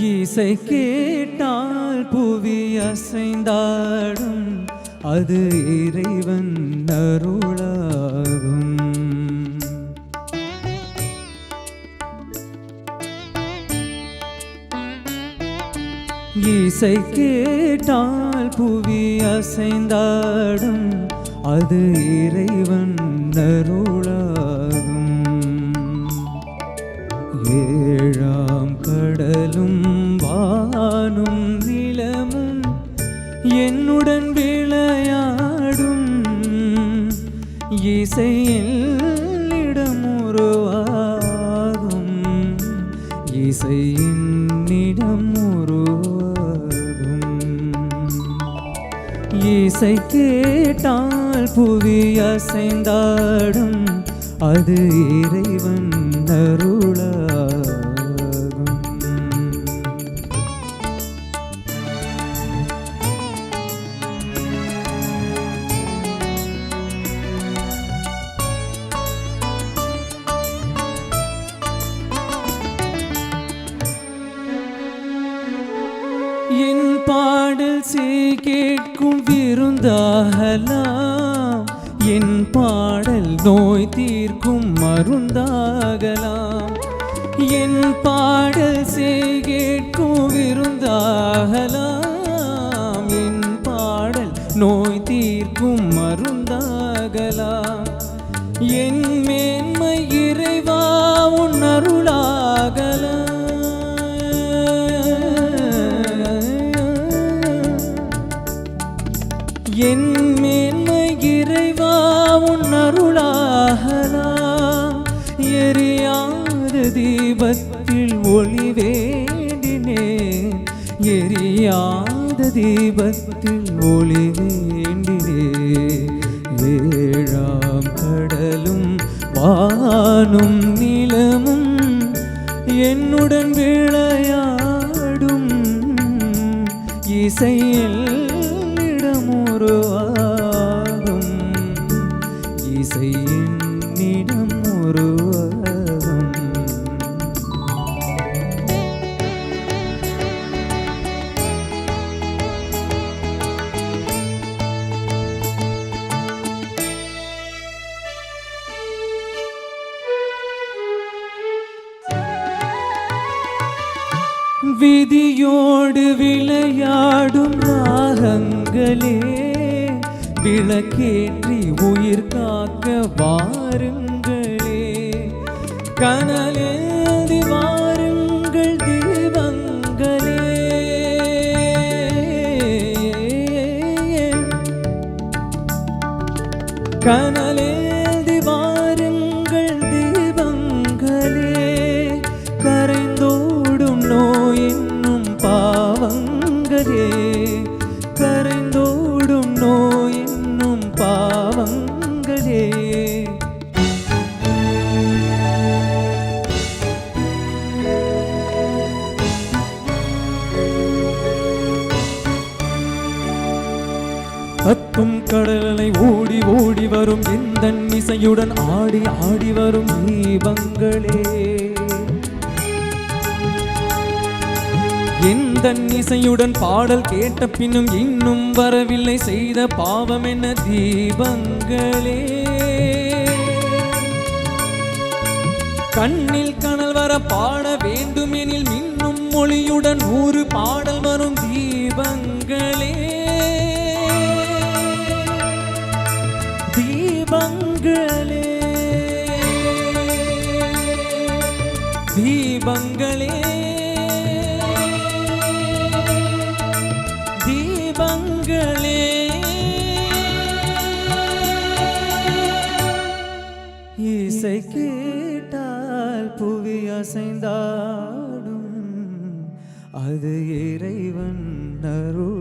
இசை கேட்டால் புவி அசைந்தாடும். அது இறைவன் அருளாகும். இசை கேட்டால் புவி அசைந்தாடும் அது இறைவன் அருள் என்னுடன் விளையாடும் இசையில் இடமுருவாகும் இசையின் இடமுருவாகும் இசை கேட்டால் புவி அசைந்தாடும். அது இறைவன் அருளா பாடல் சே கேட்கும் விருந்தாகலாம். என் பாடல் நோய் தீர்க்கும் மருந்தாகலாம். என் பாடல் சே கேட்கும் விருந்தாகலாம். என் பாடல் நோய் தீர்க்கும் என் மேன்மை இறைவா உன் அருளாகலா. எரியாத தீபத்தில் ஒளி வேண்டினேன் எரியாத தீபத்தில் ஒளி வேண்டினேன் ஏழாம் கடலும் வானும் நிலமும் என்னுடன் விளையாடும் இசையில் விதியோடு விளையாடும் ராகங்களே விளக்கேற்றி உயிர் காக்க வாருங்களே. கனலேந்தி வாருங்கள் தீபங்களே. கனலே பாவங்களே கரைந்தோடும் நோய் என்னும் பாவங்களே. கத்தும் கடலை ஓடி ஓடி வரும் எந்த இசையுடன் ஆடி ஆடி வரும் தீபங்களே. எந்த இசையுடன் பாடல் கேட்ட பின்னும் இன்னும் வரவில்லை செய்த பாவம் என்ன? தீபங்களே. கண்ணில் கனல் வர பாட வேண்டுமெனில் மின்னும் மொழியுடன் ஒரு பாடல் வரும் தீபங்களே. தீபங்களே. இசை கேட்டால் புவி அசைந்தாடும். அது இறைவன் அருள்.